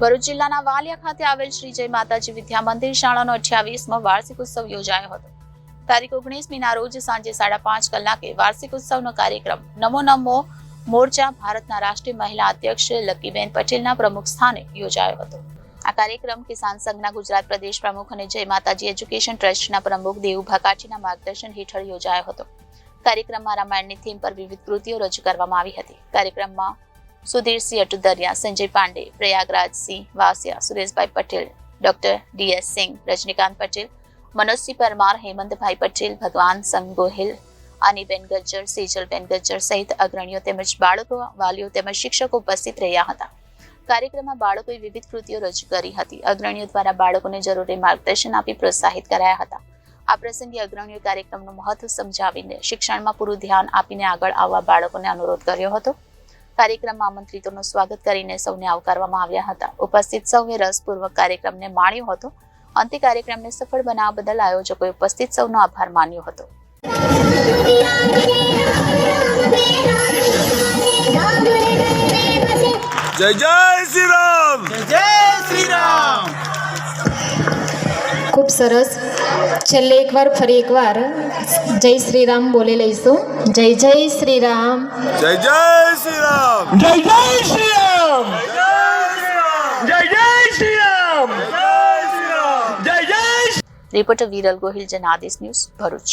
ભરૂચ જિલ્લાના વાલિયા ખાતે આવેલ શ્રી જય માતાજી વિદ્યા મંદિર શાળાનો અઠ્યાવીસમો વાર્ષિક ઉત્સવ યોજાયો હતો. તારીખ ઓગણીસમીના રોજ સાંજે સાડા પાંચ કલાકે વાર્ષિક ઉત્સવનો કાર્યક્રમ નમો નમો મોરચા ભારતના રાષ્ટ્રીય મહિલા અધ્યક્ષ લકીબેન પટેલના પ્રમુખ સ્થાને યોજાયો હતો. આ કાર્યક્રમ કિસાન સંઘના ગુજરાત પ્રદેશ પ્રમુખ અને જય માતાજી એજ્યુકેશન ટ્રસ્ટના પ્રમુખ દેવુભા કાચીના માર્ગદર્શન હેઠળ યોજાયો હતો. કાર્યક્રમમાં રામાયણની થીમ પર વિવિધ કૃતિઓ રજૂ કરવામાં આવી હતી. કાર્યક્રમમાં સુધીરસિંહ અટુદરિયા, સંજય પાંડે પ્રયાગરાજસિંહ વાસિયા, સુરેશભાઈ પટેલ, ડોક્ટર ડીએસ સિંહ, રજનીકાંત પટેલ, મનોજસિંહ પરમાર, હેમંતભાઈ પટેલ, ભગવાન સંઘ ગોહિલ આનીબેન ગજ્જર, સેજલબેન ગજ્જર સહિત અગ્રણીઓ તેમજ બાળકો, વાલીઓ તેમજ શિક્ષકો ઉપસ્થિત રહ્યા હતા. કાર્યક્રમમાં બાળકોએ વિવિધ કૃતિઓ રજૂ કરી હતી. અગ્રણીઓ દ્વારા બાળકોને જરૂરી માર્ગદર્શન આપી પ્રોત્સાહિત કરાયા હતા. આ પ્રસંગે અગ્રણીઓ કાર્યક્રમનું મહત્વ સમજાવીને શિક્ષણમાં પૂરું ધ્યાન આપીને આગળ આવવા બાળકોને અનુરોધ કર્યો હતો. કાર્યક્રમમાં આમંત્રિતોનું સ્વાગત કરીને સૌને આવકારવામાં આવ્યા હતા. ઉપસ્થિત સૌએ રસપૂર્વક કાર્યક્રમને માણ્યો હતો. અંતે કાર્યક્રમને સફળ બનાવવા બદલ આયોજકોએ ઉપસ્થિત સૌનો આભાર માન્યો હતો. જય જય શ્રી રામ! જય શ્રી રામ! ખૂબ સરસ. છેલ્લે એકવાર ફરી એકવાર જય શ્રી રામ બોલી લઈશું. જય જય શ્રી રામ જય જય શ્રી રામ જય જય શ્રી રામ જય જય શ્રી રામ જય જય રિપોર્ટર વિરલ ગોહિલ જનાદેશ ન્યૂઝ ભરૂચ.